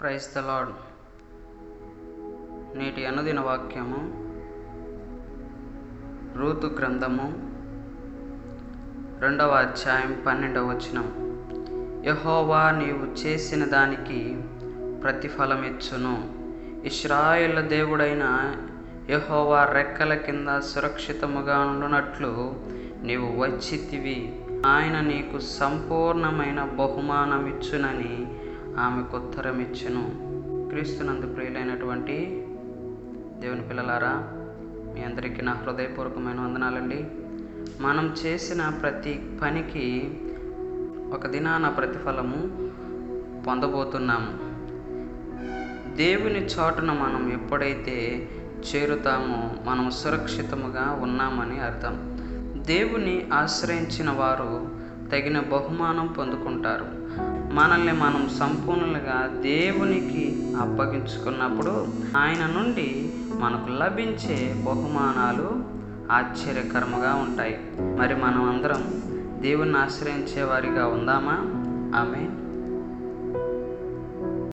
Praise the lord నేటి అనుదిన వాక్యము రూతు గ్రంథము రెండవ అధ్యాయం పన్నెండవ వచనం. యహోవా నీవు చేసిన దానికి ప్రతిఫలం ఇచ్చును. ఇస్రాయేళ్ళ దేవుడైన యహోవా రెక్కల కింద సురక్షితముగా ఉండునట్లు నీవు వచ్చితివి. ఆయన నీకు సంపూర్ణమైన బహుమానం ఇచ్చునని ఆమెకు ఉత్తరం ఇచ్చును క్రీస్తునందు ప్రియులైనటువంటి దేవుని పిల్లలారా మీ అందరికీ నా హృదయపూర్వకమైన వందనాలండి. మనం చేసిన ప్రతి పనికి ఒక దినాన ప్రతిఫలము పొందబోతున్నాము. దేవుని చోటును మనం ఎప్పుడైతే చేరుతామో మనం సురక్షితముగా ఉన్నామని అర్థం. దేవుని ఆశ్రయించిన వారు తగిన బహుమానం పొందుకుంటారు. మనల్ని మనం సంపూర్ణంగా దేవునికి అప్పగించుకున్నప్పుడు ఆయన నుండి మనకు లభించే బహుమానాలు ఆశ్చర్యకరముగా ఉంటాయి. మరి మనం అందరం దేవుణ్ణి ఆశ్రయించే వారిగా ఉందామా? ఆమె